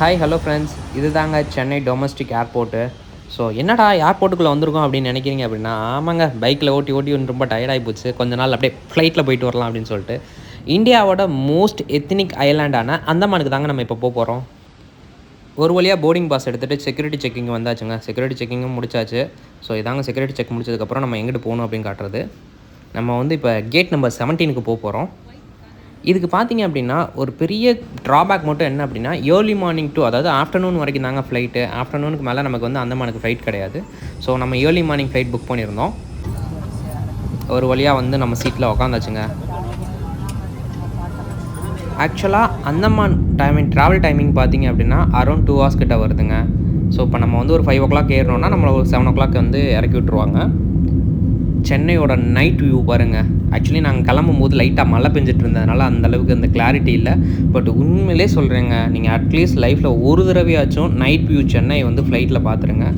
Hi hello friends இது தாங்க Chennai domestic airport so என்னடா ஏர்போர்ட்டுக்குள்ளே வந்திருக்கோம் அப்படின்னு நினைக்கிறீங்க அப்படின்னா ஆமாங்க பைக்கில் ஓட்டி ஓட்டி ஒன்று ரொம்ப டயர்டாகி போச்சு. கொஞ்ச நாள் அப்படியே ஃப்ளைட்டில் போயிட்டு வரலாம் அப்படின்னு சொல்லிட்டு. இந்தியாவோட மோஸ்ட் எத்தனிக் ஐலாண்டான அந்தமானுக்கு தாங்க நம்ம இப்போ போக போகிறோம் ஒரு வழியாக போர்டிங் பாஸ் எடுத்துகிட்டு செக்யூரிட்டி செக்கிங் வந்தாச்சுங்க. செக்யூரிட்டி செக்கிங்கும் முடிச்சாச்சு. ஸோ இதாங்க செக்யூரிட்டி செக் முடிச்சதுக்கப்புறம் நம்ம எங்கிட்டு போகணும் அப்படின்னு காட்டுறது. நம்ம வந்து இப்போ கேட் நம்பர் செவன்டீனுக்கு போக போகிறோம் இதுக்கு பார்த்தீங்க அப்படின்னா ஒரு பெரிய ட்ராபேக் மட்டும் என்ன அப்படின்னா ஏர்லி மார்னிங் டூ அதாவது ஆஃப்டர்நூன் வரைக்கும் தாங்க ஃப்ளைட்டு ஆஃப்டர்நூனுக்கு மேலே நமக்கு வந்து அந்தமானுக்கு ஃப்ளைட் கிடையாது. ஸோ நம்ம ஏர்லி மார்னிங் ஃப்ளைட் புக் பண்ணியிருந்தோம். ஒரு வழியாக வந்து நம்ம சீட்டில் உக்காந்தாச்சுங்க. ஆக்சுவலாக அந்தமான் டைமிங் ட்ராவல் டைமிங் பார்த்தீங்க அப்படின்னா அரௌண்ட் டூ ஹவர்ஸ் கிட்ட வருதுங்க. ஸோ இப்போ நம்ம வந்து ஒரு ஃபைவ் ஓ கிளாக் ஏறினோன்னா நம்மளை ஒரு செவன் ஓ கிளாக் வந்து இறக்கி விட்ருவாங்க சென்னையோட நைட் வியூ பாருங்கள் ஆக்சுவலி நாங்கள் கிளம்பும் போது லைட்டாக மழை பெஞ்சிட்டு இருந்ததுனால அந்த அளவுக்கு அந்த கிளாரிட்டி இல்லை. பட் உண்மையிலே சொல்கிறேங்க நீங்கள் அட்லீஸ்ட் லைஃப்பில் ஒரு தடவையாச்சும் நைட் வியூ சென்னை வந்து ஃப்ளைட்டில் பார்த்துருங்க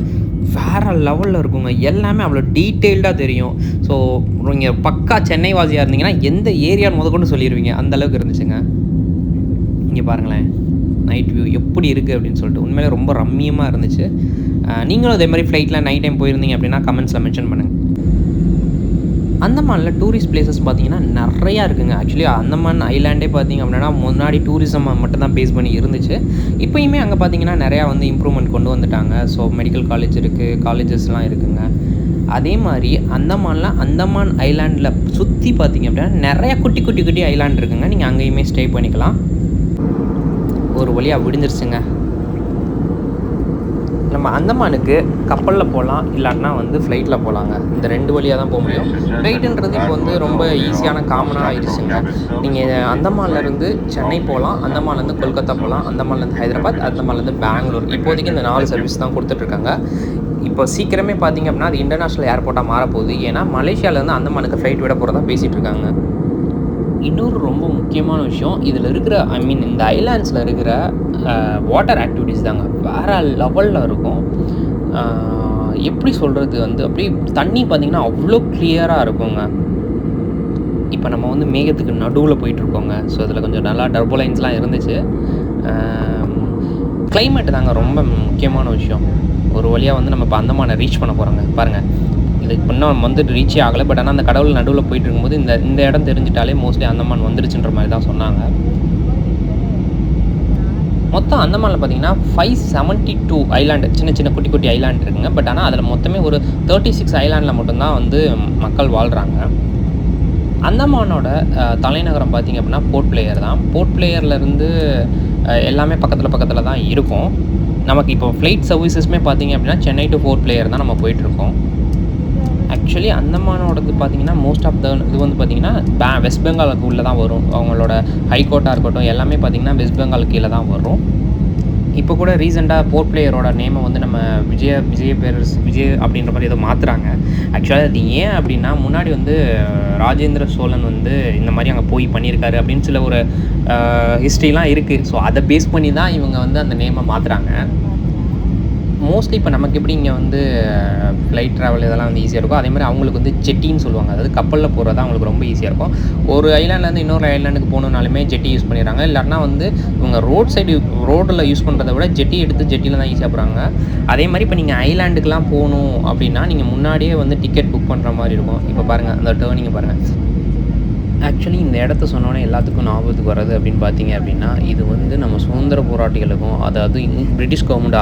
வேறு லெவலில் இருக்குங்க. எல்லாமே அவ்வளோ டீட்டெயில்டாக தெரியும். ஸோ நீங்கள் பக்கா சென்னை வாசியாக இருந்தீங்கன்னா எந்த ஏரியான்னு முதற்கொண்டு சொல்லிடுவீங்க அந்த அளவுக்கு இருந்துச்சுங்க. இங்கே பாருங்களேன். நைட் வியூ எப்படி இருக்குது அப்படின்னு சொல்லிட்டு. உண்மையிலே ரொம்ப ரம்மியமாக இருந்துச்சு. நீங்களும் அதே மாதிரி ஃப்ளைட்டில் நைட் டைம் போயிருந்தீங்க அப்படின்னா கமெண்ட்ஸில் மென்ஷன் பண்ணுங்கள் அந்தமானில் டூரிஸ்ட் பிளேசஸ் பார்த்தீங்கன்னா நிறையா இருக்குங்க. ஆக்சுவலி அந்தமான் ஐலாண்டே பார்த்தீங்க அப்படின்னா முன்னாடி டூரிசம் மட்டும் தான் பேஸ் பண்ணி இருந்துச்சு. இப்போயுமே அங்கே பார்த்தீங்கன்னா நிறையா வந்து இம்ப்ரூவ்மெண்ட் கொண்டு வந்துட்டாங்க. ஸோ மெடிக்கல் காலேஜ் இருக்குது காலேஜஸ்லாம் இருக்குங்க. அதே மாதிரி அந்தமான்லாம் அந்தமான் ஐலாண்டில் சுற்றி பார்த்தீங்க அப்படின்னா நிறையா குட்டி குட்டி குட்டி ஐலாண்ட் இருக்குங்க. நீங்கள் அங்கேயுமே ஸ்டே பண்ணிக்கலாம். ஒரு வழியாக விடிஞ்சிருச்சுங்க. நம்ம அந்தமானுக்கு கப்பலில் போகலாம் இல்லாட்டினா வந்து ஃப்ளைட்டில் போகலாங்க இந்த ரெண்டு வழியாக தான் போக முடியும். ஃப்ளைட்டுன்றது இப்போ வந்து ரொம்ப ஈஸியான காமனாக ஆயிடுச்சுங்க. நீங்கள் அந்தமான்லேருந்து சென்னை போகலாம் அந்தமான்லேருந்து கொல்கத்தா போகலாம் அந்தமான்லேருந்து ஹைதராபாத் அந்தமான்லேருந்து பெங்களூர். இப்போதைக்கு இந்த நாலு சர்வீஸ் தான் கொடுத்துட்ருக்காங்க. இப்போ சீக்கிரமே பார்த்தீங்க அப்படின்னா அது இன்டர்நேஷ்னல் ஏர்போர்ட்டாக மாறப்போகுது. ஏன்னா மலேசியாவிலேருந்து அந்தமானுக்கு ஃப்ளைட் விட போகிறதா பேசிகிட்டு இருக்காங்க இன்னொரு ரொம்ப முக்கியமான விஷயம் இதில் இருக்கிற ஐ மீன் இந்த ஐலாண்ட்ஸில் இருக்கிற வாட்டர் ஆக்டிவிட்டீஸ் தாங்க. வேறு லெவலில் இருக்கும். எப்படி சொல்கிறது வந்து அப்படியே தண்ணி பார்த்திங்கன்னா அவ்வளோ கிளியராக இருக்குங்க. இப்போ நம்ம வந்து மேகத்துக்கு நடுவில் போயிட்டுருக்கோங்க ஸோ அதில் கொஞ்சம் நல்லா டர்போலைன்ஸ்லாம் இருந்துச்சு. கிளைமேட் தாங்க ரொம்ப முக்கியமான விஷயம். ஒரு வழியாக வந்து நம்ம இப்போ அந்தமான ரீச் பண்ண போகிறோங்க பாருங்கள் இது இன்னும் வந்து ரீச்சே ஆகலை. பட் ஆனால் அந்த கடவுள் நடுவில் போயிட்டு இருக்கும்போது இந்த இந்த இடம் தெரிஞ்சிட்டாலே மோஸ்ட்லி அந்தமான் வந்துருச்சுன்ற மாதிரி தான் சொன்னாங்க. மொத்தம் அந்தமானில் பார்த்தீங்கன்னா ஃபைவ் செவன்ட்டி டூ ஐலாண்டு சின்ன சின்ன குட்டி குட்டி ஐலாண்ட் இருக்குங்க. பட் ஆனால் அதில் மொத்தமே ஒரு தேர்ட்டி சிக்ஸ் ஐலாண்டில் மட்டும்தான் வந்து மக்கள் வாழ்கிறாங்க அந்தமானோட தலைநகரம் பார்த்திங்க அப்படின்னா போர்ட் பிளேயர் தான். போர்ட் பிளேயர்லேருந்து எல்லாமே பக்கத்தில் பக்கத்தில் தான் இருக்கும். நமக்கு இப்போ ஃப்ளைட் சர்வீசஸ்மே பார்த்தீங்க அப்படின்னா சென்னை டு போர்ட் பிளேயர் தான் நம்ம போயிட்டுருக்கோம். ஆக்சுவலி அந்தமானோடது பார்த்தீங்கன்னா மோஸ்ட் ஆஃப் த இது வந்து பார்த்தீங்கன்னா பே வெஸ்ட் பெங்காலுக்கு உள்ளே தான் வரும். அவங்களோட ஹைகோர்ட்டாக இருக்கட்டும் எல்லாமே பார்த்தீங்கன்னா வெஸ்ட் பெங்கால் கீழே தான் வரும். இப்போ கூட ரீசெண்டாக போர்ட் பிளேயரோட நேமை வந்து நம்ம விஜய விஜய பேரஸ் விஜய் அப்படின்ற மாதிரி ஏதோ மாற்றுறாங்க ஆக்சுவலாக அது ஏன் அப்படின்னா முன்னாடி வந்து ராஜேந்திர சோழன் வந்து இந்த மாதிரி அங்கே போய் பண்ணியிருக்காரு அப்படின்னு சில ஒரு ஹிஸ்ட்ரிலாம் இருக்குது ஸோ அதை பேஸ் பண்ணி தான் இவங்க வந்து அந்த நேமை மாற்றுறாங்க மோஸ்ட்லி இப்போ நமக்கு எப்படி இங்கே வந்து ஃப்ளைட் ட்ராவல் இதெல்லாம் வந்து ஈஸியாக இருக்கும் அதே மாதிரி அவங்களுக்கு வந்து ஜெட்டின்னு சொல்லுவாங்க. அதாவது கப்பலில் போகிறது தான் அவங்களுக்கு ரொம்ப ஈஸியாக இருக்கும். ஒரு ஐலாண்ட்லேருந்து இன்னொரு ஐலாண்டுக்கு போகணுன்னாலுமே ஜெட்டி யூஸ் பண்ணிடுறாங்க. இல்லைன்னா வந்து இவங்க ரோட் சைடு ரோடில் யூஸ் பண்ணுறத விட ஜெட்டி எடுத்து ஜெட்டியில் தான் ஈஸியாக போகிறாங்க அதே மாதிரி இப்போ நீங்கள் ஐலாண்டுக்கெலாம் போகணும் அப்படின்னா நீங்கள் முன்னாடியே வந்து டிக்கெட் புக் பண்ணுற மாதிரி இருக்கும். இப்போ பாருங்கள் அந்த டேர்னிங்கை பாருங்கள் ஆக்சுவலி இந்த இடத்த சொன்னோன்னே எல்லாத்துக்கும் ஞாபகத்துக்கு வர்றது அப்படின்னு பார்த்தீங்க அப்படின்னா இது வந்து நம்ம சுதந்திர போராட்டிகளுக்கும் அதாவது இங் பிரிட்டிஷ் கவர்மெண்ட்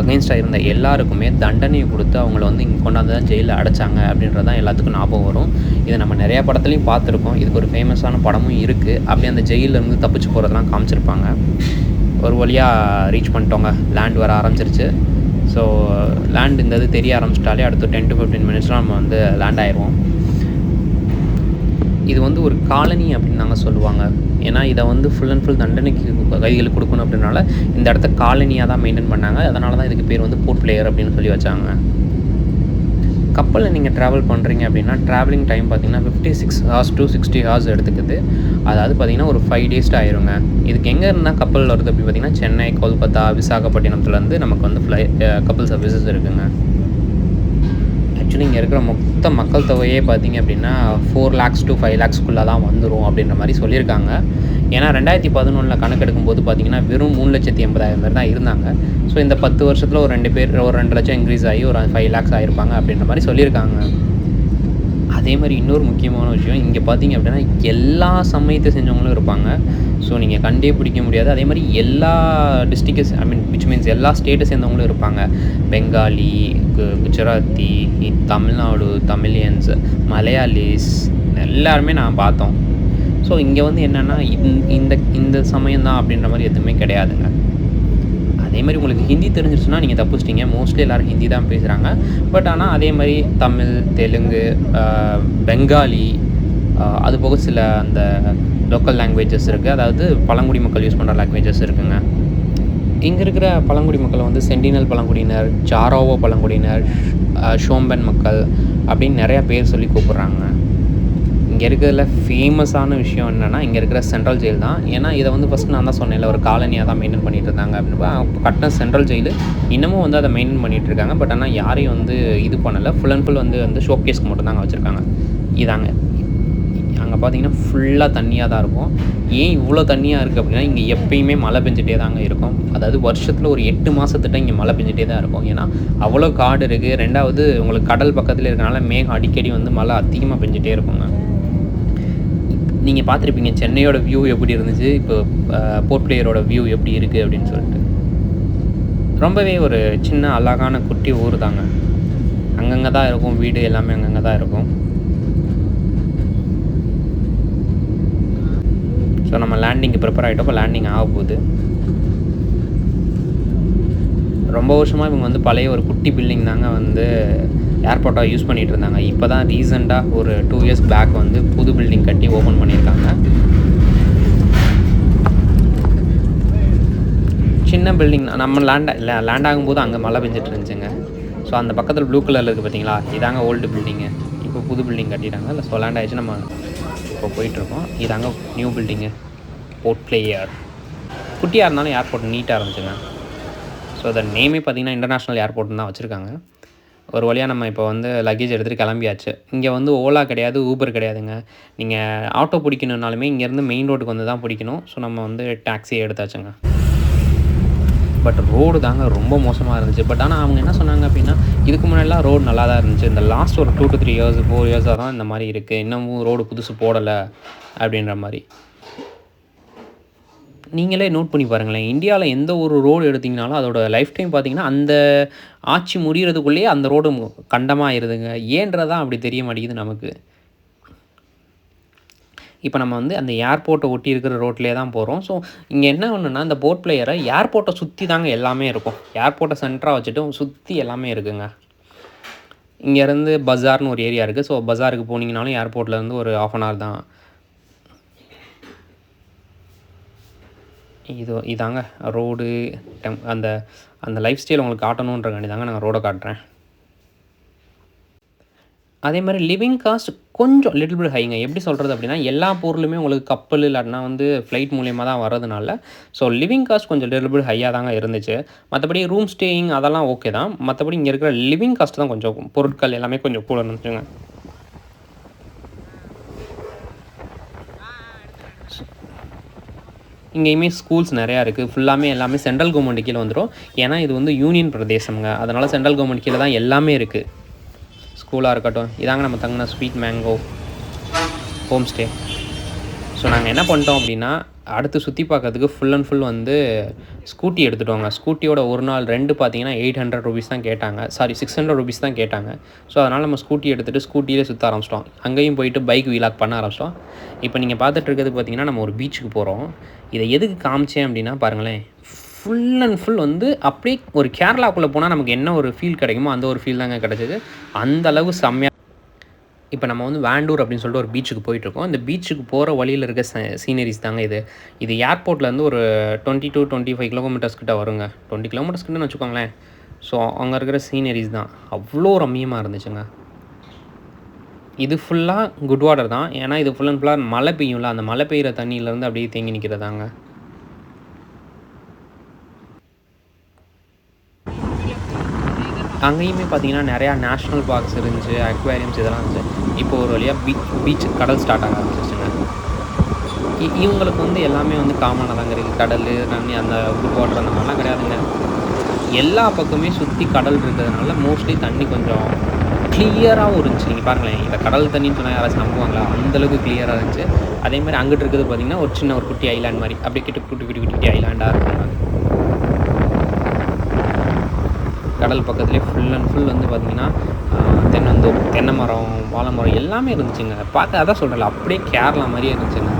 அகைன்ஸ்டாக இருந்த எல்லாருக்குமே தண்டனையை கொடுத்து அவங்கள வந்து இங்கே கொண்டாந்து தான் ஜெயிலில் அடைச்சாங்க அப்படின்றது தான் எல்லாத்துக்கும் ஞாபகம் வரும். இதை நம்ம நிறையா படத்துலையும் பார்த்துருக்கோம். இதுக்கு ஒரு ஃபேமஸான படமும் இருக்குது அப்படியே அந்த ஜெயிலில் இருந்து தப்பிச்சு போகிறதெல்லாம் காமிச்சிருப்பாங்க. ஒரு வழியாக ரீச் பண்ணிட்டோங்க. லேண்ட் வர ஆரம்பிச்சிருச்சு. ஸோ லேண்ட் இந்த இது தெரிய ஆரம்பிச்சிட்டாலே அடுத்த டென் டு ஃபிஃப்டீன் மினிட்ஸ்லாம் நம்ம வந்து லேண்ட் ஆயிடுவோம். இது வந்து ஒரு காலனி அப்படின்னு நாங்கள் சொல்லுவாங்க. ஏன்னா இதை வந்து ஃபுல் அண்ட் ஃபுல் தண்டனைக்கு கைகளுக்கு கொடுக்கணும் அப்படின்னால இந்த இடத்த காலனியாக தான் மெயின்டைன் பண்ணாங்க. அதனால தான் இதுக்கு பேர் வந்து போர்ட் பிளேயர் அப்படின்னு சொல்லி வச்சாங்க. கப்பலில் நீங்கள் ட்ராவல் பண்ணுறீங்க அப்படின்னா ட்ராவலிங் டைம் பார்த்தீங்கன்னா fifty six hours to sixty hours எடுத்துக்குது. அதாவது பார்த்தீங்கன்னா ஒரு ஃபைவ் டேஸ்ட்டு ஆயிருங்க. இதுக்கு எங்கே இருந்தால் கப்பல் வருது அப்படி பார்த்தீங்கன்னா சென்னை கொல்கத்தா விசாகப்பட்டினத்துலேருந்து நமக்கு வந்து ஃப்ளை கப்பல் சர்வீசஸ் இருக்குங்க. ஆக்சுவலி இங்கே இருக்கிற மொத்த மக்கள் தொகையே பார்த்தீங்க அப்படின்னா ஃபோர் லேக்ஸ் டு ஃபைவ் லேக்ஸ்க்குள்ளே தான் வந்துடும் அப்படின்ற மாதிரி சொல்லியிருக்காங்க. ஏன்னா ரெண்டாயிரத்தி பதினொன்றில் கணக்கெடுக்கும் போது பார்த்தீங்கன்னா வெறும் மூணு லட்சத்தி எண்பதாயிரம் பேர் தான் இருந்தாங்க. ஸோ இந்த பத்து வருஷத்தில் ஒரு ரெண்டு பேர் ஒரு ரெண்டு லட்சம் இன்க்ரீஸ் ஆகி ஒரு ஃபைவ் லேக்ஸ் ஆகிருப்பாங்க அப்படின்ற மாதிரி சொல்லியிருக்காங்க. அதே மாதிரி இன்னொரு முக்கியமான விஷயம் இங்கே பார்த்தீங்க அப்படின்னா எல்லா சமயத்தை செஞ்சவங்களும் இருப்பாங்க. ஸோ நீங்கள் கண்டே பிடிக்க முடியாது. அதே மாதிரி எல்லா districts I mean which means எல்லா ஸ்டேட்டை சேர்ந்தவங்களும் இருப்பாங்க. பெங்காலி கு- குஜராத்தி தமிழ்நாடு தமிழியன்ஸ் மலையாளிஸ் எல்லாருமே நான் பார்த்தோம். ஸோ இங்கே வந்து என்னென்னா இந்த இந்த சமயம் தான் அப்படின்ற மாதிரி எதுவுமே கிடையாதுங்க. அதே மாதிரி உங்களுக்கு ஹிந்தி தெரிஞ்சிருச்சுன்னா நீங்கள் தப்பிச்சிட்டீங்க. மோஸ்ட்லி எல்லோரும் ஹிந்தி தான் பேசுகிறாங்க பட் ஆனால் அதே மாதிரி தமிழ் தெலுங்கு பெங்காலி அது போக சில அந்த லோக்கல் லாங்குவேஜஸ் இருக்குது அதாவது பழங்குடி மக்கள் யூஸ் பண்ணுற லாங்குவேஜஸ் இருக்குங்க. இங்கே இருக்கிற பழங்குடி மக்கள் வந்து சென்டினல் பழங்குடியினர் ஜாரோவோ பழங்குடியினர் ஷோம்பன் மக்கள் அப்படின்னு நிறையா பேர் சொல்லி கூப்பிட்றாங்க. இங்கே இருக்கிறதுல ஃபேமஸான விஷயம் என்னென்னா இங்கே இருக்கிற சென்ட்ரல் ஜெயில் தான். ஏன்னா இதை வந்து ஃபஸ்ட் நான் தான் சொன்னேன்ல ஒரு காலனியாக தான் மெயின்டைன் பண்ணிட்டு இருந்தாங்க அப்படின்னு கட்டின சென்ட்ரல் ஜெயில் இன்னமும் வந்து அதை மெயின்டைன் பண்ணிட்டு இருக்காங்க. பட் ஆனால் யாரையும் வந்து இது பண்ணலை. ஃபுல் அண்ட் ஃபுல் வந்து வந்து ஷோகேஸ்க்கு மட்டும் தாங்க வச்சுருக்காங்க. இதாங்க. அங்கே பார்த்தீங்கன்னா ஃபுல்லாக தண்ணியாக தான் இருக்கும். ஏன் இவ்வளோ தண்ணியாக இருக்குது அப்படின்னா இங்கே எப்பயுமே மழை பெஞ்சிட்டே தாங்க இருக்கும். அதாவது வருஷத்தில் ஒரு எட்டு மாதத்துட்ட இங்கே மழை பெஞ்சிட்டே தான் இருக்கும். ஏன்னா அவ்வளோ காடு இருக்குது ரெண்டாவது உங்களுக்கு கடல் பக்கத்தில் இருக்கனால மேகம் அடிக்கடி வந்து மழை அதிகமாக பெஞ்சிட்டே இருக்குங்க. நீங்கள் பார்த்துருப்பீங்க சென்னையோட வியூ எப்படி இருந்துச்சு? இப்போ போர்ட் பிளேயரோட வியூ எப்படி இருக்குது அப்படின்னு சொல்லிட்டு. ரொம்பவே ஒரு சின்ன அழகான குட்டி ஊர் தாங்க. அங்கங்கே தான் இருக்கும் வீடு எல்லாமே அங்கங்கே தான் இருக்கும். ஸோ நம்ம லேண்டிங்க்கு ப்ரிப்பேர் ஆகிட்டோம் இப்போ லேண்டிங் ஆக போகுது. ரொம்ப வருஷமாக இவங்க வந்து பழைய ஒரு குட்டி பில்டிங் தாங்க வந்து ஏர்போர்ட்டாக யூஸ் பண்ணிகிட்டு இருந்தாங்க இப்போ தான் ரீசெண்டாக ஒரு டூ இயர்ஸ் பேக் வந்து புது பில்டிங் கட்டி ஓப்பன் பண்ணியிருக்காங்க. சின்ன பில்டிங் நம்ம லேண்ட் லேண்ட் ஆகும்போது அங்கே மழை பெஞ்சிட்டு இருந்துச்சுங்க. ஸோ அந்த பக்கத்தில் ப்ளூ கலரில் இருக்குது பார்த்தீங்களா இதாங்க ஓல்டு பில்டிங்கு இப்போ புது பில்டிங் கட்டிட்டாங்க. இல்லை ஸோ லேண்ட் ஆகிடுச்சு நம்ம இப்போ போயிட்டுருக்கோம். இதாங்க நியூ பில்டிங்கு போர்ட் பிளேயர் குட்டியாக இருந்தாலும் ஏர்போர்ட் நீட்டாக இருந்துச்சுங்க. ஸோ அந்த நேமே பார்த்தீங்கன்னா இன்டர்நேஷ்னல் ஏர்போர்ட்னு தான் வச்சுருக்காங்க. ஒரு வழியாக நம்ம இப்போ வந்து லக்கேஜ் எடுத்துகிட்டு கிளம்பியாச்சு. இங்கே வந்து ஓலா கிடையாது ஊபர் கிடையாதுங்க. நீங்கள் ஆட்டோ பிடிக்கணுன்னாலுமே இங்கேருந்து மெயின் ரோட்டுக்கு வந்து தான் பிடிக்கணும். ஸோ நம்ம வந்து டாக்ஸியை எடுத்தாச்சுங்க. பட் ரோடு தாங்க ரொம்ப மோசமாக இருந்துச்சு. பட் ஆனால் அவங்க என்ன சொன்னாங்க அப்படின்னா இதுக்கு முன்னாடிலாம் ரோடு நல்லா தான் இருந்துச்சு. இந்த லாஸ்ட் ஒரு two to three years four இயர்ஸாக தான் இந்த மாதிரி இருக்குது இன்னமும் ரோடு புதுசு போடலை அப்படின்ற மாதிரி. நீங்களே நோட் பண்ணி பாருங்களேன். இந்தியாவில் எந்த ஒரு ரோடு எடுத்திங்கனாலும் அதோட லைஃப் டைம் பார்த்தீங்கன்னா அந்த ஆட்சி முடிகிறதுக்குள்ளேயே அந்த ரோடு கண்டமாயிருதுங்க ஏன்றதான் அப்படி தெரிய மாட்டேங்குது நமக்கு. இப்போ நம்ம வந்து அந்த ஏர்போர்ட்டை ஒட்டி இருக்கிற ரோட்லேயே தான் போகிறோம் ஸோ இங்கே என்ன ஒன்றுனா இந்த போட் பிளேயரை ஏர்போர்ட்டை சுற்றி தாங்க எல்லாமே இருக்கும். ஏர்போர்ட்டை சென்டராக வச்சுட்டு சுற்றி எல்லாமே இருக்குங்க. இங்கேருந்து பஜார்னு ஒரு ஏரியா இருக்குது ஸோ பஜாருக்கு போனீங்கனாலும் ஏர்போர்ட்லேருந்து ஒரு ஆஃப் அன் ஹவர் தான். இது இதாங்க. ரோடு டெம் அந்த அந்த லைஃப் ஸ்டைல் உங்களுக்கு காட்டணுன்றக்காண்டி தாங்க நாங்கள் ரோடை காட்டுறேன். அதே மாதிரி லிவிங் காஸ்ட் கொஞ்சம் லிட்டில் பிட் ஹைங்க எப்படி சொல்கிறது அப்படின்னா எல்லா பொருளுமே உங்களுக்கு கப்பல் இல்லாட்டினா வந்து ஃப்ளைட் மூலியமாக தான் வர்றதுனால ஸோ லிவிங் காஸ்ட் கொஞ்சம் லிட்டில் பிட் ஹையாக தாங்க இருந்துச்சு. மற்றபடி ரூம் ஸ்டேயிங் அதெல்லாம் ஓகே தான். மற்றபடி இங்கே இருக்கிற லிவிங் காஸ்ட் தான் கொஞ்சம் பொருட்கள் எல்லாமே கொஞ்சம் கூட இருந்துச்சுங்க இங்கேயுமே ஸ்கூல்ஸ் நிறையா இருக்குது ஃபுல்லாமே எல்லாமே சென்ட்ரல் கவர்மெண்ட் கீழே வந்துடும் ஏன்னா இது வந்து யூனியன் பிரதேசம்ங்க. அதனால் சென்ட்ரல் கவர்மெண்ட் கீழே தான் எல்லாமே இருக்குது ஸ்கூலாக இருக்கட்டும். இதாங்க நம்ம தங்கின sweet mango home stay so நாங்கள் என்ன பண்ணிட்டோம் அப்படின்னா அடுத்து சுற்றி பார்க்கறதுக்கு ஃபுல் அண்ட் ஃபுல் வந்து ஸ்கூட்டி எடுத்துட்டோங்க. ஸ்கூட்டியோட ஒரு நாள் ரெண்டு பார்த்தீங்கன்னா எயிட் ஹண்ட்ரட் ருபீஸ் தான் கேட்டாங்க. சாரி சிக்ஸ் ஹண்ட்ரட் ருபீஸ் தான் கேட்டாங்க. ஸோ அதனால் நம்ம ஸ்கூட்டி எடுத்துகிட்டு ஸ்கூட்டியிலே சுற்ற ஆரம்பிச்சிட்டோம். அங்கேயும் போயிட்டு பைக் வீலாக் பண்ண ஆரம்பிச்சிட்டோம். இப்போ நீங்கள் பார்த்துட்டு இருக்கிறது பார்த்தீங்கன்னா நம்ம ஒரு பீச்சுக்கு போகிறோம் இதை எதுக்கு காமிச்சேன் அப்படின்னா பாருங்களேன் ஃபுல் அண்ட் ஃபுல் வந்து அப்படியே ஒரு கேரளாக்குள்ளே போனால் நமக்கு என்ன ஒரு ஃபீல் கிடைக்குமோ அந்த ஒரு ஃபீல் தாங்க கிடச்சிது. அந்த அளவு செம்மையாக இப்போ நம்ம வந்து வேண்டூர் அப்படின்னு சொல்லிட்டு ஒரு பீச்சுக்கு போயிட்டுருக்கோம் அந்த பீச்சுக்கு போகிற வழியில் இருக்க சீனரிஸ் தாங்க இது. இது ஏர்போர்ட்லேருந்து ஒரு twenty to twenty five kilometres கிட்ட வருங்க. டுவெண்ட்டி கிலோமீட்டர்ஸ் கிட்டன்னு வச்சுக்கோங்களேன். ஸோ அங்கே இருக்கிற சீனரிஸ் தான். அவ்வளோ ரம்மியமாக இருந்துச்சுங்க. இது ஃபுல்லாக குட் வாட்டர் தான். ஏன்னா இது ஃபுல் அண்ட் ஃபுல்லாக மழை பெய்யும்ல அந்த மழை பெய்கிற தண்ணியிலேருந்து அப்படியே தேங்கி நிற்கிறதாங்க அங்கேயுமே பார்த்தீங்கன்னா நிறையா நேஷ்னல் பார்க்ஸ் இருந்துச்சு அக்வேரியம்ஸ் இதெல்லாம் இருந்துச்சு. இப்போ ஒரு வழியாக பீச் பீச் கடல் ஸ்டார்ட் ஆக ஆரம்பிச்சிச்சுங்க இவங்களுக்கு வந்து எல்லாமே வந்து காமனாக தாங்க இருக்குது கடல் தண்ணி அந்த குட் வாட்டர் அந்த மாதிரிலாம் கிடையாதுங்க. எல்லா பக்கமே சுற்றி கடல் இருக்கிறதுனால மோஸ்ட்லி தண்ணி கொஞ்சம் கிளியராகவும் இருந்துச்சு. நீங்கள் பாருங்களேன் இந்த கடல் தண்ணின்னு சொன்னால் யாராச்சும் நம்புவாங்களா? அந்தளவுக்கு கிளியராக இருந்துச்சு. அதே மாதிரி அங்கிட்டு இருக்கிறது பார்த்தீங்கன்னா ஒரு சின்ன ஒரு குட்டி ஐலாண்ட் மாதிரி. அப்படியே கிட்ட குட்டி குட்டி குட்டி குட்டி ஐலாண்டாக இருக்குங்க கடல் பக்கத்துலேயே ஃபுல் அண்ட் ஃபுல் வந்து பார்த்தீங்கன்னா தென்னந்தோப்பு தென்னை மரம் வாழை மரம் எல்லாமே இருந்துச்சுங்க. பார்க்க அதான் சொல்கிறேன் அப்படியே கேரளா மாதிரியே இருந்துச்சுங்க.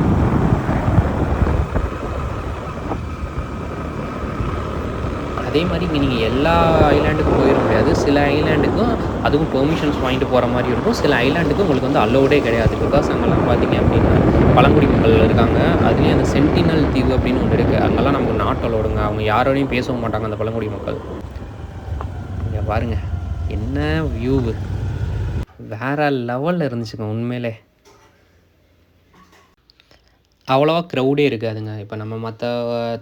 அதே மாதிரி இங்கே நீங்கள் எல்லா ஐலாண்டுக்கும் போயிட முடியாது. சில ஐலாண்டுக்கும் அதுக்கும் பெர்மிஷன்ஸ் வாங்கிட்டு போகிற மாதிரி இருக்கும். சில ஐலாண்டுக்கு உங்களுக்கு வந்து அலோடே கிடையாது. பிகாஸ் அங்கெல்லாம் பார்த்தீங்க அப்படின்னா பழங்குடி மக்கள் இருக்காங்க. அதுலேயும் அந்த சென்டினல் தீவு அப்படின்னு ஒன்று இருக்குது அங்கெல்லாம் நமக்கு நாட் அலோடுங்க அவங்க யாரோடையும் பேசவும் மாட்டாங்க அந்த பழங்குடி மக்கள். இங்கே பாருங்கள் என்ன வியூவு வேற லெவலில் இருந்துச்சுங்க உண்மையிலே. அவ்வளோவா க்ரௌடே இருக்காதுங்க. இப்போ நம்ம மற்ற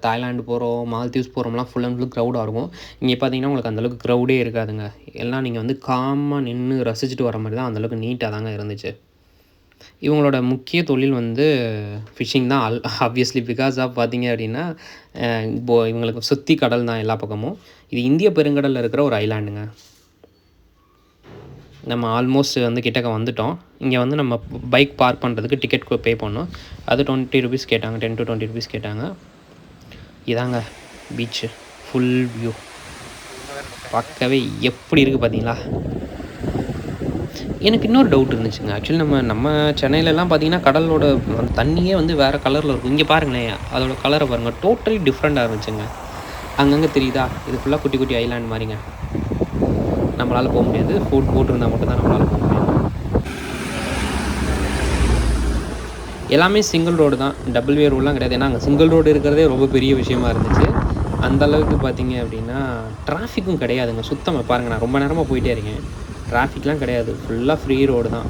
தாய்லாந்து போகிறோம் மால்தீவ்ஸ் போகிறோம்லாம் ஃபுல் அண்ட் ஃபுல் க்ரௌடாக இருக்கும். இங்கே பார்த்தீங்கன்னா உங்களுக்கு அந்தளவுக்கு க்ரௌடே இருக்காதுங்க. எல்லாம் நீங்கள் வந்து காமாக நின்று ரசிச்சுட்டு வர மாதிரி தான் அந்தளவுக்கு நீட்டாக தாங்க இருந்துச்சு. இவங்களோட முக்கிய தொழில் வந்து ஃபிஷிங் தான். அல் ஆப்வியஸ்லி பிகாஸ் ஆஃப் பார்த்தீங்க அப்படின்னா இப்போது இப்போ இவங்களுக்கு சுற்றி கடல் தான் எல்லா பக்கமும். இது இந்திய பெருங்கடலில் இருக்கிற ஒரு ஐலாண்டுங்க நம்ம ஆல்மோஸ்ட் வந்து கிட்டக்க வந்துட்டோம். இங்கே வந்து நம்ம பைக் பார்க் பண்ணுறதுக்கு டிக்கெட் பே பண்ணோம். அது டுவெண்ட்டி ருபீஸ் கேட்டாங்க டென் டு டுவெண்ட்டி ருபீஸ் கேட்டாங்க. இதாங்க பீச்சு ஃபுல் வியூ பார்க்கவே எப்படி இருக்குது பார்த்தீங்களா எனக்கு இன்னொரு டவுட் இருந்துச்சுங்க. ஆக்சுவலி நம்ம நம்ம சென்னையிலலாம் பார்த்தீங்கன்னா கடலோட தண்ணியே வந்து வேறு கலரில் இருக்கும். இங்கே பாருங்களேன் அதோட கலரை பாருங்கள் டோட்டலி டிஃப்ரெண்ட்டாக இருந்துச்சுங்க. அங்கங்கே தெரியுதா? இது ஃபுல்லாக குட்டி குட்டி ஐலாண்ட் மாதிரிங்க. நம்மளால் போக முடியாது. ஃபுட் போட்டிருந்தா மட்டும்தான் நம்மளால் போக முடியும் எல்லாமே சிங்கிள் ரோடு தான். டபுள் வே ரோடெலாம் கிடையாது. ஏன்னா அங்கே சிங்கிள் ரோடு இருக்கிறதே ரொம்ப பெரிய விஷயமா இருந்துச்சு. அந்த அளவுக்கு பார்த்தீங்க அப்படின்னா டிராஃபிக்கும் கிடையாதுங்க. சுத்தமாக பாருங்கள் நான் ரொம்ப நேரமாக போயிட்டே இருக்கேன். டிராஃபிக்லாம் கிடையாது. ஃபுல்லாக ஃப்ரீ ரோடு தான்.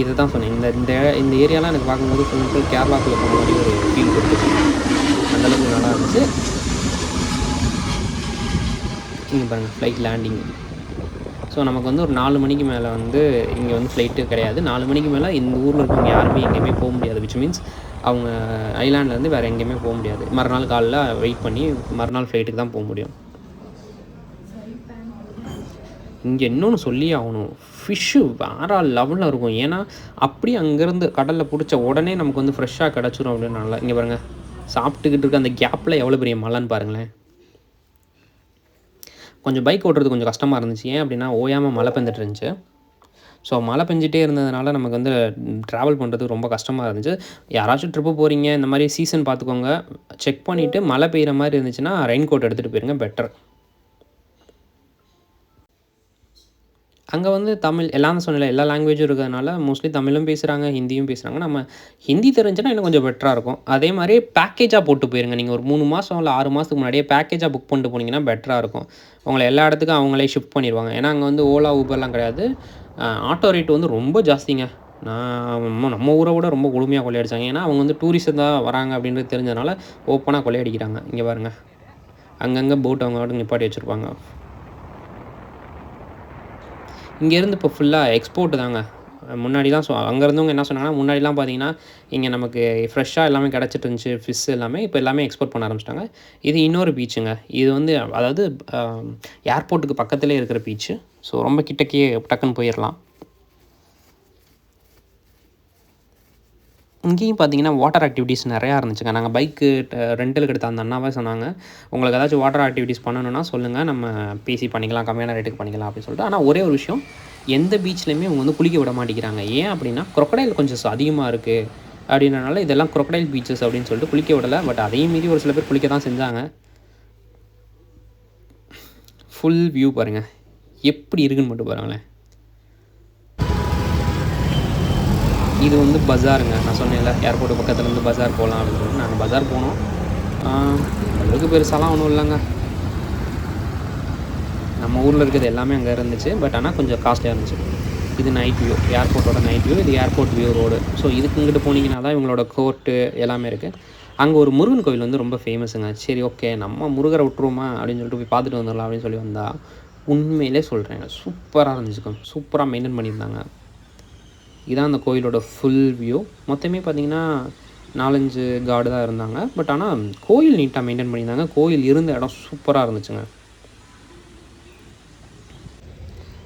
இதை தான் சொன்னேன். இந்த இந்த இந்த ஏரியாலாம் எனக்கு பார்க்கும்போது ஃபுல் ஃபுல் கேரளாக்குள்ளே போன மாதிரி ஒரு ஃபீல் கொடுத்துச்சு. அந்தளவுக்கு நல்லா இருந்துச்சு. இங்கே பாருங்கள் ஃப்ளைட் லேண்டிங் ஸோ நமக்கு வந்து ஒரு நாலு மணிக்கு மேலே வந்து இங்கே வந்து ஃப்ளைட்டு கிடையாது. நாலு மணிக்கு மேலே இந்த ஊரில் இருக்கவங்க யாருமே எங்கேயுமே போக முடியாது விச் மீன்ஸ் அவங்க ஐலாண்ட்லேருந்து வேறு எங்கேயுமே போக முடியாது. மறுநாள் காலைல வெயிட் பண்ணி மறுநாள் ஃப்ளைட்டுக்கு தான் போக முடியும். இங்கே இன்னொன்று சொல்லி ஆகணும். ஃபிஷ்ஷு வேற லெவலில் இருக்கும். ஏன்னா அப்படியே அங்கேருந்து கடலில் பிடிச்ச உடனே நமக்கு வந்து ஃப்ரெஷ்ஷாக கிடச்சிரும் அப்படின்னு நல்லா இங்கே பாருங்கள் சாப்பிட்டுக்கிட்டு இருக்க அந்த கேப்பில் எவ்வளோ பெரிய மலைன்னு பாருங்களேன். கொஞ்சம் பைக் ஓட்டுறது கொஞ்சம் கஷ்டமாக இருந்துச்சு. ஏன் அப்படின்னா ஓயாமல் மழை பெஞ்சிட்டு இருந்துச்சு. ஸோ மழை பெஞ்சிட்டே இருந்ததுனால நமக்கு வந்து ட்ராவல் பண்ணுறது ரொம்ப கஷ்டமாக இருந்துச்சு. யாராச்சும் ட்ரிப்பு போகிறீங்க இந்த மாதிரி சீசன் பார்த்துக்கோங்க செக் பண்ணிவிட்டு மழை பெய்கிற மாதிரி இருந்துச்சுன்னா ரெயின் கோட் எடுத்துகிட்டு போயிருங்க பெட்டர் அங்கே வந்து தமிழ் எல்லாம் சொன்னல எல்லா லாங்குவேஜும் இருக்கிறதுனால மோஸ்ட்லி தமிழும் பேசுகிறாங்க ஹிந்தியும் பேசுகிறாங்க நம்ம ஹிந்தி தெரிஞ்சுன்னா இன்னும் கொஞ்சம் பெட்டராக இருக்கும். அதே மாதிரி பேக்கேஜாக போட்டு போயிருங்க. நீங்கள் ஒரு மூணு மாதம் இல்லை ஆறு மாதத்துக்கு முன்னாடியே பேக்கேஜாக புக் பண்ணிட்டு போனீங்கன்னா பெட்டராக இருக்கும். உங்களை எல்லா இடத்துக்கும் அவங்களே ஷிஃப்ட் பண்ணிடுவாங்க. ஏன்னா அங்கே வந்து ஓலா ஊபர்லாம் கிடையாது. ஆட்டோ ரேட் வந்து ரொம்ப ஜாஸ்திங்க. நான் நம்ம நம்ம ஊரை விட ரொம்ப கொடுமையாக கொள்ளையடிச்சாங்க. ஏன்னா அவங்க வந்து டூரிஸ்ட் தான் வராங்க அப்படின்றது தெரிஞ்சதுனால ஓப்பனாக கொள்ளையடிக்கிறாங்க. இங்கே பாருங்கள் அங்கங்கே போட் அவங்க நிப்பாட்டி வச்சுருப்பாங்க. இங்கேருந்து இப்போ ஃபுல்லாக எக்ஸ்போர்ட்டு தாங்க. முன்னாடிலாம் சொ அங்கேருந்தவங்க என்ன சொன்னாங்கன்னா முன்னாடிலாம் பார்த்தீங்கன்னா இங்கே நமக்கு ஃப்ரெஷ்ஷாக எல்லாமே கிடச்சிட்டு இருந்துச்சு ஃபிஷ் எல்லாமே இப்போ எல்லாமே எக்ஸ்போர்ட் பண்ண ஆரம்பிச்சிட்டாங்க. இது இன்னொரு பீச்சுங்க இது வந்து அதாவது ஏர்போர்ட்டுக்கு பக்கத்துலேயே இருக்கிற பீச்சு ஸோ ரொம்ப கிட்டக்கே டக்குன்னு போயிடலாம் இங்கேயும் பார்த்தீங்கன்னா வாட்டர் ஆக்டிவிட்டீஸ் நிறையா இருந்துச்சுங்க. நாங்கள் பைக்கு ரெண்டலுக்கு எடுத்த அந்த அண்ணாவே சொன்னாங்க. உங்களுக்கு ஏதாச்சும் வாட்டர் ஆக்டிவிட்டீஸ் பண்ணணும்னா சொல்லுங்கள் நம்ம பேசி பண்ணிக்கலாம் கம்மியான ரேட்டுக்கு பண்ணிக்கலாம் அப்படின்னு சொல்லிட்டு. ஆனால் ஒரே ஒரு விஷயம் எந்த பீச்லேயுமே அவங்க வந்து குளிக்க விட மாட்டேங்கிறாங்க. ஏன் அப்படின்னா குரொக்கடைல் கொஞ்சம் அதிகமாக இருக்குது அப்படின்றனால இதெல்லாம் குரொக்கடைல் பீச்சஸ் அப்படின்னு சொல்லிட்டு குளிக்க விடலை. பட் அதையும் மீறி ஒரு சில பேர் குளிக்க தான் செஞ்சாங்க. ஃபுல் வியூ பாருங்கள் எப்படி இருக்குன்னு மட்டும் பாருங்களேன். இது வந்து பஜாருங்க. நான் சொன்னேன்ல ஏர்போர்ட் பக்கத்தில் இருந்து பஜார் போகலாம் அப்படின்னு சொல்லிட்டு நாங்கள் பஜார் போனோம். அளவுக்கு பெருசாலாம் ஒன்றும் இல்லைங்க. நம்ம ஊரில் இருக்கிறது எல்லாமே அங்கே இருந்துச்சு. பட் ஆனால் கொஞ்சம் காஸ்ட்லியாக இருந்துச்சு. இது நைட் வியூ ஏர்போர்ட்டோட நைட் வியூ இது ஏர்போர்ட் வியூ ரோடு ஸோ இதுக்கு இங்கிட்டு போனீங்கன்னா தான் இவங்களோட கோர்ட்டு எல்லாமே இருக்குது அங்கே ஒரு முருகன் கோவில் வந்து ரொம்ப ஃபேமஸுங்க சரி ஓகே நம்ம முருகரை விட்டுருவோமா? அப்படின்னு சொல்லிட்டு போய் பார்த்துட்டு வந்துடலாம் அப்படின்னு சொல்லி வந்தால் உண்மையிலே சொல்கிறேங்க சூப்பராக இருந்துச்சுக்கோ சூப்பராக மெயின்டைன் பண்ணியிருந்தாங்க. இதான் அந்த கோயிலோட ஃபுல் வியூ மொத்தமே பார்த்தீங்கன்னா நாலஞ்சு கார்டு தான் இருந்தாங்க. பட் ஆனால் கோயில் நீட்டாக மெயின்டைன் பண்ணியிருந்தாங்க. கோயில் இருந்த இடம் சூப்பராக இருந்துச்சுங்க.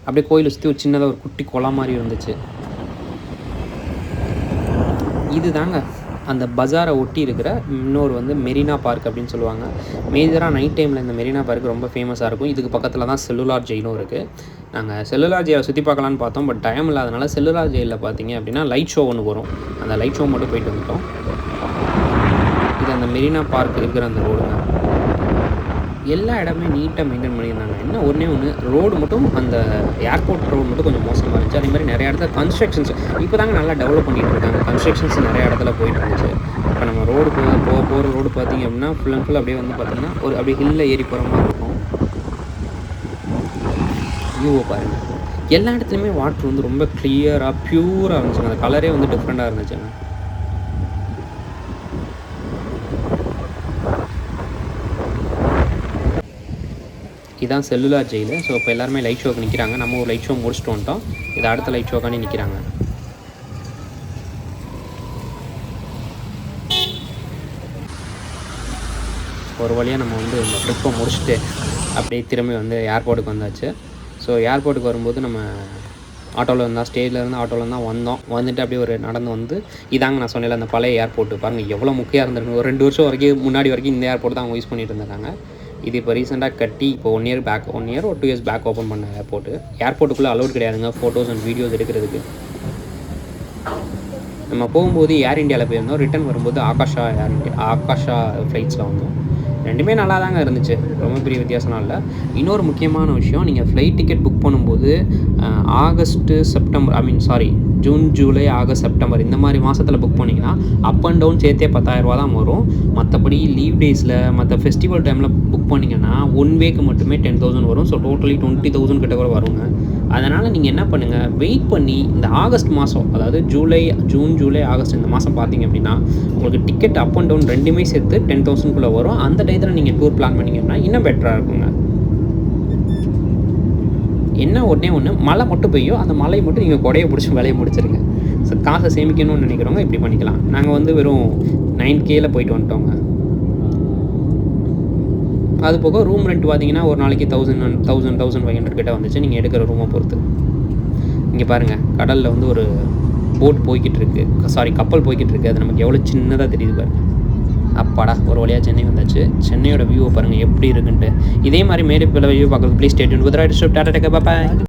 அப்படியே கோயிலை சுற்றி ஒரு சின்னதாக ஒரு குட்டி குளம் மாதிரி இருந்துச்சு. இது தாங்க அந்த பஜாரை ஒட்டி இருக்கிற இன்னொரு வந்து மெரினா பார்க் அப்படின்னு சொல்லுவாங்க. மேஜராக நைட் டைமில் இந்த மெரினா பார்க் ரொம்ப ஃபேமஸாக இருக்கும். இதுக்கு பக்கத்தில் தான் செல்லுலார் ஜெயிலும் இருக்குது நாங்கள் செல்லுலார் ஜெயிலை சுற்றி பார்க்கலான்னு பார்த்தோம். பட் டைம் இல்லாதனால செல்லுலார் ஜெயிலில் பார்த்தீங்க அப்படின்னா லைட் ஷோ ஒன்று வரும். அந்த லைட் ஷோ மட்டும் போயிட்டு வந்துட்டோம். இது அந்த மெரினா பார்க் இருக்கிற அந்த ரோடுங்க எல்லா இடமே நீட்டாக மெயின்டைன் பண்ணியிருந்தாங்க. என்ன ஒன்றே ஒன்று ரோடு மட்டும் அந்த ஏர்போர்ட் ரோடு மட்டும் கொஞ்சம் மோசமாக இருந்துச்சு. அதே மாதிரி நிறைய இடத்துல கன்ஸ்ட்ரக்ஷன்ஸ் இப்போ தாங்க நல்லா டெவலப் பண்ணிட்டு இருக்காங்க. கன்ஸ்ட்ரக்ஷன்ஸ் நிறைய இடத்துல போயிட்டு இருந்துச்சு. இப்போ நம்ம ரோடு போ போக போகிற ரோடு பார்த்தீங்க அப்படின்னா ஃபுல் அண்ட் ஃபுல் அப்படியே வந்து பார்த்தீங்கன்னா ஒரு அப்படியே ஹில்லில் ஏறி போகிற மாதிரி வியூவை பாருங்கள் எல்லா இடத்துலையுமே வாட்டர் வந்து ரொம்ப கிளியராக ப்யூராக இருந்துச்சுங்க. அந்த கலரே வந்து டிஃப்ரெண்ட்டாக இருந்துச்சுங்க. இதான் செல்லுலார் ஜெயிலு. ஸோ இப்போ எல்லாருமே லைட் ஷோக்கு நிற்கிறாங்க நம்ம ஒரு லைட் ஷோ முடிச்சுட்டு வந்துட்டோம். இது அடுத்த லைட் ஷோக்கானே நிற்கிறாங்க ஒரு வழியாக நம்ம வந்து இந்த ட்ரிப்பை முடிச்சுட்டு அப்படியே திரும்பி வந்து ஏர்போர்ட்டுக்கு வந்தாச்சு. ஸோ ஏர்போர்ட்டுக்கு வரும்போது நம்ம ஆட்டோவில் இருந்தால் ஸ்டேஜ்லேருந்து ஆட்டோவில் தான் வந்தோம். வந்துட்டு அப்படியே ஒரு நடந்து வந்து இதாங்க நான் சொன்னேன் அந்த பழைய ஏர்போர்ட்டு பாருங்கள் எவ்வளோ முக்கியம் இருந்திருக்கு ஒரு ரெண்டு வருஷம் வரைக்கும் முன்னாடி வரைக்கும் இந்த ஏர்போர்ட் தான் அவங்க யூஸ் பண்ணிட்டு இருந்தாங்க. இது இப்போ ரீசெண்டாக கட்டி இப்போ one year back one year ஒரு டூ இயர்ஸ் பேக் ஓப்பன் பண்ண ஏர்போர்ட்டு ஏர்போர்ட்டுக்குள்ளே அலௌட் கிடையாதுங்க ஃபோட்டோஸ் அண்ட் வீடியோஸ் எடுக்கிறதுக்கு. நம்ம போகும்போது ஏர் இந்தியாவில் போயிருந்தோம். ரிட்டர்ன் வரும்போது ஆகாஷா ஏர் இண்டியா ஆகாஷா ஃப்ளைட்ஸில் வந்தோம். ரெண்டுமே நல்லா தாங்க இருந்துச்சு. ரொம்ப பெரிய வித்தியாசம்லாம் இல்லை. இன்னொரு முக்கியமான விஷயம் நீங்கள் ஃப்ளைட் டிக்கெட் புக் பண்ணும்போது August September I mean sorry June July August September இந்த மாதிரி மாதத்தில் புக் பண்ணிங்கன்னா அப் அண்ட் டவுன் சேர்த்தே பத்தாயிரரூபா தான் வரும். மற்றபடி லீவ் டேஸில் மற்ற ஃபெஸ்டிவல் டைமில் புக் பண்ணிங்கன்னா ஒன் வேக்கு மட்டுமே டென் தௌசண்ட் வரும். ஸோ டோட்டலி டுவெண்ட்டி தௌசண்ட் கிட்ட கூட வருங்க. அதனால் நீங்கள் என்ன பண்ணுங்கள் வெயிட் பண்ணி இந்த ஆகஸ்ட் மாதம் அதாவது ஜூலை ஜூன் ஜூலை ஆகஸ்ட் இந்த மாதம் பார்த்தீங்க அப்படின்னா உங்களுக்கு டிக்கெட் அப் அண்ட் டவுன் ரெண்டுமே சேர்த்து டென் தௌசண்ட்குள்ளே வரும். அந்த டயத்தில் நீங்கள் டூர் பிளான் பண்ணிங்கன்னா இன்னும் பெட்டராக இருக்குங்க. என்ன ஒன்றே ஒன்று மழை மட்டும் பெய்யும். அந்த மழையை மட்டும் நீங்கள் கொடையை பிடிச்சி வேலையை முடிச்சிருங்க. ஸோ காசை சேமிக்கணும்னு நினைக்கிறவங்க இப்படி பண்ணிக்கலாம். நாங்கள் வந்து வெறும் நைன் கேல போயிட்டு வந்துட்டோங்க. அது போக ரூம் ரெண்ட் பார்த்தீங்கன்னா ஒரு நாளைக்கு thousand thousand thousand five hundred கிட்ட வந்துச்சு. நீங்கள் எடுக்கிற ரூமை பொறுத்து. இங்கே பாருங்கள் கடலில் வந்து ஒரு போட் போய்கிட்டு இருக்கு. சாரி கப்பல் போய்கிட்டு இருக்கு. அது நமக்கு எவ்வளோ சின்னதாக தெரியுது பாருங்கள் அப்பாடா ஒரு வழியாக சென்னை வந்தாச்சு. சென்னையோட வியூவை பாருங்கள் எப்படி இருக்குன்ட்டு. இதே மாதிரி மேலே பல வியூ பார்க்குறது please stayed with right step take care bye.